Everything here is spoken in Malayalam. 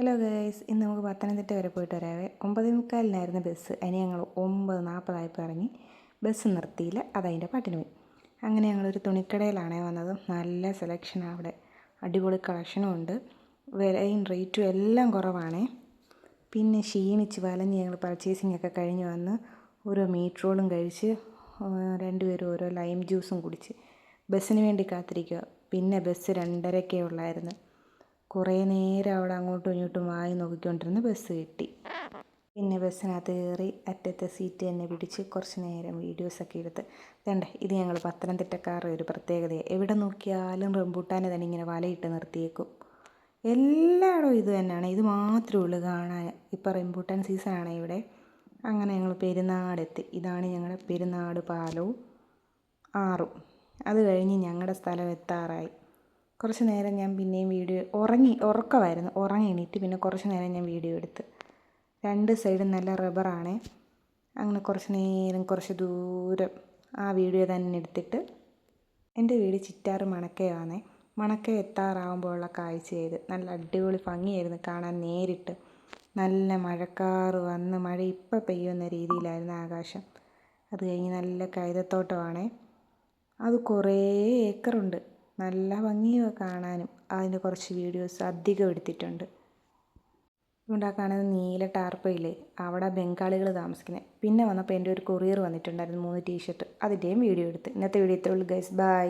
ഹലോ ഗൈസ് ഇന്ന് നമുക്ക് പത്തനംതിട്ട വരെ പോയിട്ട് വരാവേ. ഒമ്പത് മുക്കാലിനായിരുന്നു ബസ് അതിന് ഞങ്ങൾ ഒമ്പത് നാൽപ്പതായപ്പോൾ ഇറങ്ങി. ബസ് നിർത്തിയില്ല അതതിന്റെ പാട്ടിന് പോയി. അങ്ങനെ ഞങ്ങളൊരു തുണിക്കടയിലാണേ വന്നത്. നല്ല സെലക്ഷൻ അവിടെ. അടിപൊളി കളക്ഷനും ഉണ്ട്. വിലയും റേറ്റും എല്ലാം കുറവാണേ. പിന്നെ ക്ഷീണിച്ച് വലഞ്ഞ് ഞങ്ങൾ പർച്ചേസിംഗ് ഒക്കെ കഴിഞ്ഞ് വന്ന് ഓരോ മീറ്റ് റോളും കഴിച്ച് രണ്ടുപേരും ഓരോ ലൈം ജ്യൂസും കുടിച്ച് ബസ്സിന് വേണ്ടി കാത്തിരിക്കുക പിന്നെ ബസ് രണ്ടരക്കേ ഉള്ളായിരുന്നു. കുറേ നേരം അവിടെ അങ്ങോട്ടും ഇങ്ങോട്ടും വായി നോക്കിക്കൊണ്ടിരുന്ന് ബസ് കിട്ടി. പിന്നെ ബസ്സിനകത്ത് കയറി അറ്റത്തെ സീറ്റ് തന്നെ പിടിച്ച് കുറച്ച് നേരം വീഡിയോസൊക്കെ എടുത്ത്. വേണ്ട ഇത് ഞങ്ങൾ പത്തനംതിട്ടക്കാരുടെ ഒരു പ്രത്യേകതയാണ് എവിടെ നോക്കിയാലും റംബൂട്ടാനെ തന്നെ ഇങ്ങനെ വലയിട്ട് നിർത്തിയേക്കും. എല്ലായിടവും ഇത് തന്നെയാണ്. ഇത് മാത്രമേ ഉള്ളൂ കാണാൻ. ഇപ്പോൾ റംബൂട്ടാൻ സീസണാണ് ഇവിടെ. അങ്ങനെ ഞങ്ങൾ പെരുന്നാടെത്തി. ഇതാണ് ഞങ്ങളുടെ പെരുന്നാട് പാലവും ആറും. അത് കഴിഞ്ഞ് ഞങ്ങളുടെ സ്ഥലം എത്താറായി. കുറച്ച് നേരം ഞാൻ പിന്നെയും വീഡിയോ ഉറങ്ങി ഉറക്കമായിരുന്നു. ഉറങ്ങി എണീറ്റ് പിന്നെ കുറച്ച് നേരം ഞാൻ വീഡിയോ എടുത്ത്. രണ്ട് സൈഡും നല്ല റബ്ബറാണേ അങ്ങനെ കുറച്ച് നേരം കുറച്ച് ദൂരം ആ വീഡിയോ തന്നെ എടുത്തിട്ട് എന്റെ വീട് ചിറ്റാറ് മണക്കയാണേ. മണക്ക എത്താറാവുമ്പോഴുള്ള കാഴ്ചയായത് നല്ല അടിപൊളി ഭംഗിയായിരുന്നു കാണാൻ നേരിട്ട്. നല്ല മഴക്കാറ് വന്ന് മഴ ഇപ്പം പെയ്യുന്ന രീതിയിലായിരുന്നു ആകാശം. അത് കഴിഞ്ഞ് നല്ല കൈതത്തോട്ടമാണേ. അത് കുറേ ഏക്കറുണ്ട്. നല്ല ഭംഗിയാണ് കാണാനും അതിന്റെ കുറച്ച് വീഡിയോസ് അധികം എടുത്തിട്ടുണ്ട്. ആ കാണുന്നത് നീല ടാർപ്പയില്ലേ? അവിടെ ബംഗാളികൾ താമസിക്കുന്നത് പിന്നെ വന്നപ്പോൾ എന്റെ ഒരു കൊറിയർ വന്നിട്ടുണ്ടായിരുന്നു മൂന്ന് ടീഷർട്ട്. അതിന്റെയും വീഡിയോ എടുത്ത്. ഇന്നത്തെ വീഡിയോ ഇത്രയുള്ളൂ ഗൈസ് ബൈ